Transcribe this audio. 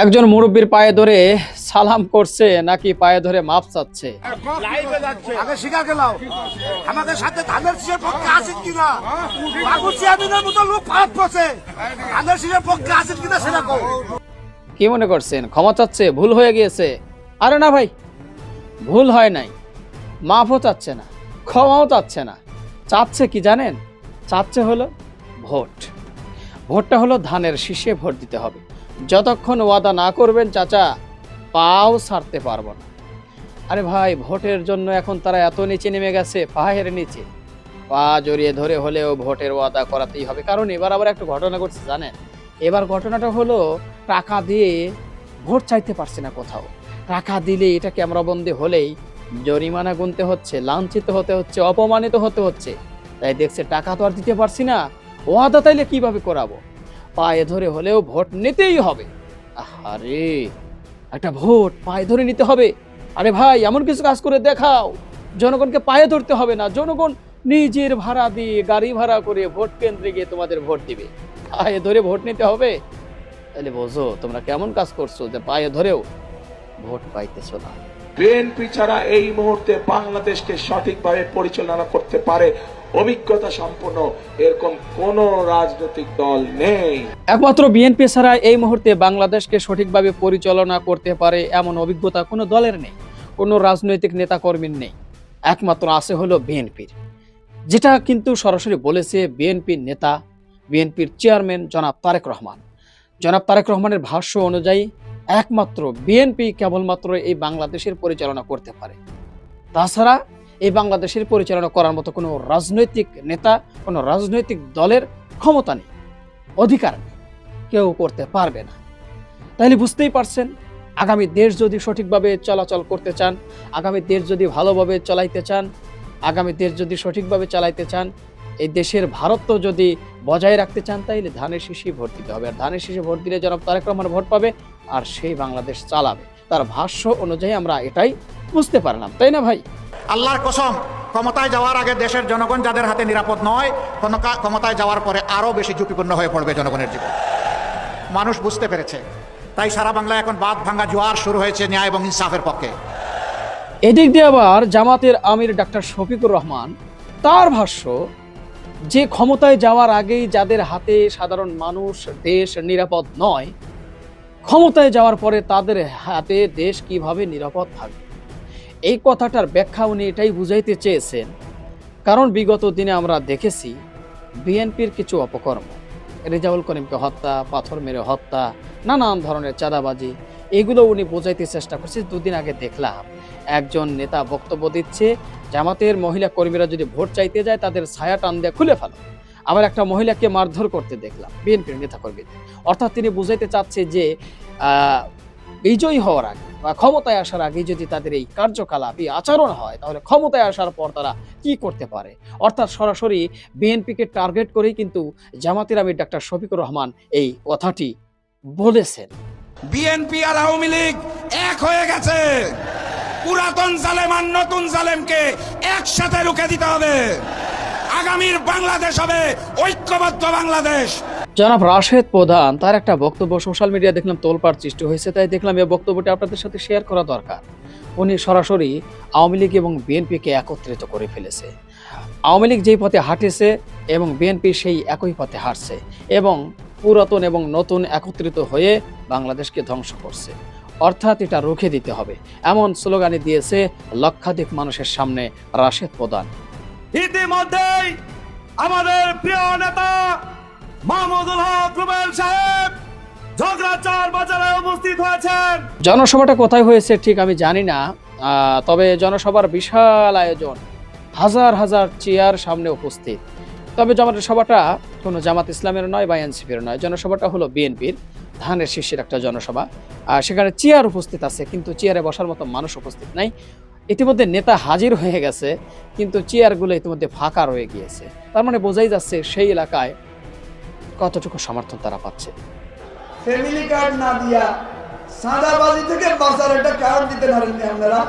একজন মুরব্বীর পায়ে ধরে সালাম করছে নাকি পায়ে ধরে মাপ চাচ্ছে? আগে আমাদের সাথে ধানের শীষের পক্ষে আছেন কিনা? চেয়ারম্যানের মতো লোক ফারাক করছে। ধানের শীষের পক্ষে আছেন কিনা সেটা কি মনে করছেন? ক্ষমা চাচ্ছে ভুল হয়ে গিয়েছে? আরে না ভাই ভুল হয় নাই। মাফও চাচ্ছে না ক্ষমাও চাচ্ছে না। চাচ্ছে কি জানেন? চাচ্ছে হলো ভোট। ভোটটা হলো ধানের শীষে ভোট দিতে হবে। যতক্ষণ ওয়াদা না করবেন, চাচা, পাও ছাড়তে পারব না। আরে ভাই, ভোটের জন্য এখন তারা এত নিচে নেমে গেছে, পায়ের নিচে। পা জড়িয়ে ধরে হলেও ভোটের ওয়াদা করাতেই হবে। কারণ এবার আবার একটা ঘটনা ঘটছে, জানেন? এবার ঘটনাটা হলো, টাকা দিয়ে ভোট চাইতে পারছে না কোথাও। টাকা দিলে এটা ক্যামেরাবন্দি হলেই জরিমানা গুনতে হচ্ছে, লাঞ্ছিত হতে হচ্ছে, অপমানিত হতে হচ্ছে। তাই দেখছে, টাকা তো আর দিতে পারছি না। ওয়াদা তাইলে কীভাবে করাবো? পায়ে ধরে হলেও ভোট নিতেই হবে। আরে একটা ভোট পায়ে ধরে নিতে হবে। আরে ভাই, এমন কিছু কাজ করে দেখাও। জনগণকে পায়ে ধরতে হবে না। জনগণ নিজের ভাড়া দিয়ে গাড়ি ভাড়া করে ভোট কেন্দ্রে গিয়ে তোমাদের ভোট দিবে। পায়ে ধরে ভোট নিতে হবে? তাহলে বোঝো, তোমরা কেমন কাজ করছ যে পায়ে ধরেও ভোট পাইতেছো না। বিএনপি ছাড়া এই মুহূর্তে বাংলাদেশকে সঠিকভাবে পরিচালনা করতে পারে অভিজ্ঞতা সম্পন্ন এরকম কোন রাজনৈতিক দল নেই। একমাত্র বিএনপি ছাড়া এই মুহূর্তে বাংলাদেশকে সঠিকভাবে পরিচালনা করতে পারে এমন অভিজ্ঞতা কোনো দলের নেই, কোনো রাজনৈতিক নেতাকর্মীর নেই। একমাত্র আছে হলো বিএনপির যেটা কিন্তু সরাসরি বলেছে বিএনপির নেতা বিএনপির চেয়ারম্যান জনাব তারেক রহমান। জনাব তারেক রহমানের ভাষ্য অনুযায়ী, একমাত্র বিএনপি কেবলমাত্র এই বাংলাদেশের পরিচালনা করতে পারে। তাছাড়া এই বাংলাদেশের পরিচালনা করার মতো কোনো রাজনৈতিক নেতা, কোনো রাজনৈতিক দলের ক্ষমতা নেই, অধিকার কেউ করতে পারবে না। তাহলে বুঝতেই পারছেন, আগামী দেশ যদি সঠিকভাবে চলাচল করতে চান, আগামী দেশ যদি ভালোভাবে চালাইতে চান, আগামী দেশ যদি সঠিকভাবে চালাইতে চান, এই দেশের ভারত্ব যদি বজায় রাখতে চান তাইলে ধানের শীষে ভোট দিতে হবে। আর ধানের শীষে ভোট দিলে জনাব তারেক রহমান ভোট পাবে, আর সেই বাংলাদেশ চালাবে। তার ভাষ্য অনুযায়ী আমরা এটাই বুঝতে পারলাম তাই না ভাই? আল্লাহর কসম ক্ষমতায় যাওয়ার আগে দেশের জনগণ যাদের হাতে নিরাপদ নয় কোনো ক্ষমতায় যাওয়ার পরে আরও বেশি ঝুঁকিপূর্ণ হয়ে পড়বে জনগণের জীবন। মানুষ বুঝতে পেরেছে। তাই সারা বাংলায় এখন বাদ ভাঙ্গা জোয়ার শুরু হয়েছে ন্যায় এবং ইনসাফের পক্ষে। এদিক দিয়ে আবার জামাতের আমির ডাক্তার শফিকুর রহমান তার ভাষ্য যে ক্ষমতায় যাওয়ার আগেই যাদের হাতে সাধারণ মানুষ দেশ নিরাপদ নয় ক্ষমতায় যাওয়ার পরে তাদের হাতে দেশ কীভাবে নিরাপদ থাকবে? এই কথাটার ব্যাখ্যা উনি এটাই বুঝাইতে চেয়েছেন। কারণ বিগত দিনে আমরা দেখেছি, বিএনপির কিছু অপকর্ম, রেজাউল করিমকে হত্যা, পাথর মেরে হত্যা, নানান ধরনের চাঁদাবাজি, এগুলো উনি বোঝাইতে চেষ্টা করছে। দুদিন আগে দেখলাম, একজন নেতা বক্তব্য দিচ্ছে, জামাতের মহিলা কর্মীরা যদি ভোট চাইতে যায়, তাদের ছায়া টান দিয়ে খুলে ফেলো। আবার একটা মহিলাকে মারধর করতে দেখলাম, বিএনপির নেতা কর্মীদের অর্থাৎ তিনি বুঝাইতে চাচ্ছে যে বিজয়ী হওয়ার আগে বা ক্ষমতায় আসার আগে যদি তাদের এই কার্যকলাপ, এই আচরণ হয়, তাহলে ক্ষমতায় আসার পর তারা কি করতে পারে? অর্থাৎ সরাসরি বিএনপিকে টার্গেট করেই কিন্তু জামাতের আমির ডাক্তার শফিকুর রহমান এই কথাটি বলেছেন। বিএনপি আর আওয়ামী লীগ এক হয়ে গেছে। পুরাতন জালেম আর নতুন জালেমকে একসাথে রুখে দিতে হবে। আগামীর বাংলাদেশ হবে ঐক্যবদ্ধ বাংলাদেশ। জনাব রাশেদ প্রধান, তার একটা বক্তব্য সোশ্যাল মিডিয়া দেখলাম তোলপাড় সৃষ্টি হয়েছে, তাই দেখলাম এই বক্তব্যটি আপনাদের সাথে শেয়ার করা দরকার। উনি সরাসরি আওয়ামী লীগ এবং বিএনপিকে একত্রিত করে ফেলেছে। আওয়ামী লীগ যেই পথে হাঁটেছে এবং বিএনপি সেই একই পথে হাঁটছে এবং পুরাতন এবং নতুন একত্রিত হয়ে বাংলাদেশকে ধ্বংস করছে। অর্থাৎ এটা রুখে দিতে হবে। এমন স্লোগানই দিয়েছে লক্ষাধিক মানুষের সামনে রাশেদ প্রধান। ইতিমধ্যেই আমাদের প্রিয় নেতা জনসভাটা কোথায় হয়েছে ঠিক আমি জানি না তবে জনসভার বিশাল আয়োজন, হাজার হাজার চেয়ার সামনে উপস্থিত। তবে জামাতের সভাটা কোনো জামাত ইসলামের নয় বা এনসিপির নয়, জনসভাটা হলো বিএনপির, ধানের শীর্ষের একটা জনসভা। আর সেখানে চেয়ার উপস্থিত আছে, কিন্তু চেয়ারে বসার মতো মানুষ উপস্থিত নাই। ইতিমধ্যে নেতা হাজির হয়ে গেছে, কিন্তু চেয়ারগুলো ইতিমধ্যে ফাঁকা রয়ে গিয়েছে। তার মানে বোঝাই যাচ্ছে সেই এলাকায় কতটুকু সমর্থন তারা পাচ্ছে? ফ্যামিলি কার্ড না দিয়া সাদাবাজি থেকে বাঁচার একটা কার্ড দিতে পারেননি আপনারা?